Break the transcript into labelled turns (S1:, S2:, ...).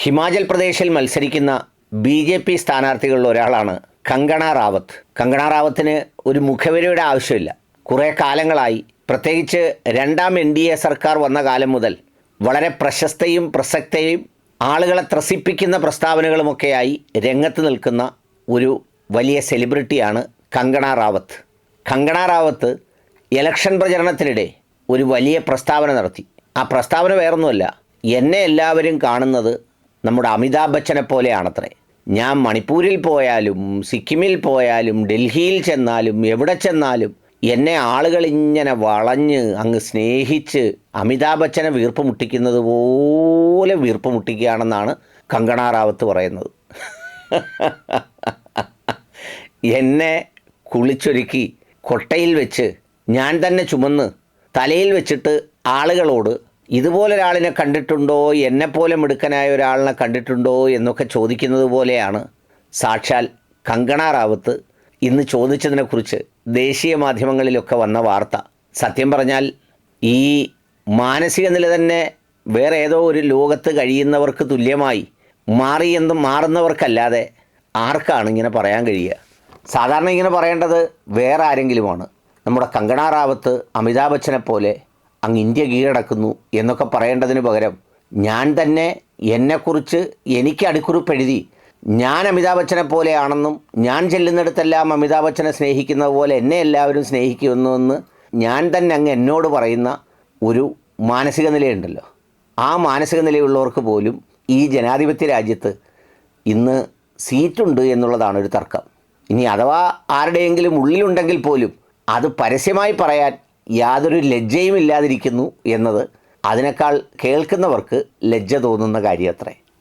S1: ഹിമാചൽ പ്രദേശിൽ മത്സരിക്കുന്ന B J P സ്ഥാനാർത്ഥികളിൽ ഒരാളാണ് കങ്കണ റാവത്ത്. കങ്കണ റാവത്തിന് ഒരു മുഖവരയുടെ ആവശ്യമില്ല. കുറേ കാലങ്ങളായി പ്രത്യേകിച്ച് രണ്ടാം എൻ ഡി എ സർക്കാർ വന്ന കാലം മുതൽ വളരെ പ്രശസ്തയും പ്രസക്തയും ആളുകളെ ത്രസിപ്പിക്കുന്ന പ്രസ്താവനകളുമൊക്കെയായി രംഗത്ത് നിൽക്കുന്ന ഒരു വലിയ സെലിബ്രിറ്റിയാണ് കങ്കണ റാവത്ത്. കങ്കണ റാവത്ത് ഇലക്ഷൻ പ്രചരണത്തിനിടെ ഒരു വലിയ പ്രസ്താവന നടത്തി. ആ പ്രസ്താവന വേറൊന്നുമല്ല. എന്നെ എല്ലാവരും കാണുന്നത് നമ്മുടെ അമിതാഭ് ബച്ചനെ പോലെയാണത്രേ. ഞാൻ മണിപ്പൂരിൽ പോയാലും സിക്കിമിൽ പോയാലും ഡൽഹിയിൽ ചെന്നാലും എവിടെ ചെന്നാലും എന്നെ ആളുകൾ ഇങ്ങനെ വളഞ്ഞ് അങ്ങ് സ്നേഹിച്ച് അമിതാഭ് ബച്ചനെ വീർപ്പ് മുട്ടിക്കുന്നത് പോലെ വീർപ്പ് മുട്ടിക്കുകയാണെന്നാണ് കങ്കണ റാവത്ത് പറയുന്നത്. എന്നെ കുളിച്ചൊരുക്കി കൊട്ടയിൽ വെച്ച് ഞാൻ തന്നെ ചുമന്ന് തലയിൽ വെച്ചിട്ട് ആളുകളോട് ഇതുപോലൊരാളിനെ കണ്ടിട്ടുണ്ടോ? എന്നെപ്പോലെ മിടുക്കനായ ഒരാളിനെ കണ്ടിട്ടുണ്ടോ? എന്നൊക്കെ ചോദിക്കുന്നത് പോലെയാണ് സാക്ഷാൽ കങ്കണ റാവത്ത് ഇന്ന് ചോദിച്ചതിനെക്കുറിച്ച് ദേശീയ മാധ്യമങ്ങളിലൊക്കെ വന്ന വാർത്ത. സത്യം പറഞ്ഞാൽ ഈ മാനസിക നില തന്നെ വേറെ ഏതോ ഒരു ലോകത്ത് കഴിയുന്നവർക്ക് തുല്യമായി മാറി എന്നും മാറുന്നവർക്കല്ലാതെ ആർക്കാണ് ഇങ്ങനെ പറയാൻ കഴിയുക? സാധാരണ ഇങ്ങനെ പറയേണ്ടത് വേറെ ആരെങ്കിലുമാണ്. നമ്മുടെ കങ്കണ റാവത്ത് അമിതാഭ് ബച്ചനെ പോലെ അങ്ങ് ഇന്ത്യ കീഴടക്കുന്നു എന്നൊക്കെ പറയേണ്ടതിന് പകരം ഞാൻ തന്നെ എന്നെക്കുറിച്ച് എനിക്ക് അടിക്കുറിപ്പ് എഴുതി ഞാൻ അമിതാഭ് ബച്ചനെ പോലെയാണെന്നും ഞാൻ ചെല്ലുന്നിടത്തെല്ലാം അമിതാഭ് ബച്ചനെ സ്നേഹിക്കുന്നത് പോലെ എന്നെ എല്ലാവരും സ്നേഹിക്കുന്നുവെന്ന് ഞാൻ തന്നെ അങ്ങ് എന്നോട് പറയുന്ന ഒരു മാനസിക നിലയുണ്ടല്ലോ. ആ മാനസിക നിലയുള്ളവർക്ക് പോലും ഈ ജനാധിപത്യ രാജ്യത്ത് ഇന്ന് സീറ്റുണ്ട് എന്നുള്ളതാണ് ഒരു തർക്കം. ഇനി അഥവാ ആരുടെയെങ്കിലും ഉള്ളിലുണ്ടെങ്കിൽ പോലും അത് പരസ്യമായി പറയാൻ യാതൊരു ലജ്ജയും ഇല്ലാതിരിക്കുന്നു എന്നത് അതിനേക്കാൾ കേൾക്കുന്നവർക്ക് ലജ്ജ തോന്നുന്ന കാര്യമത്രേ.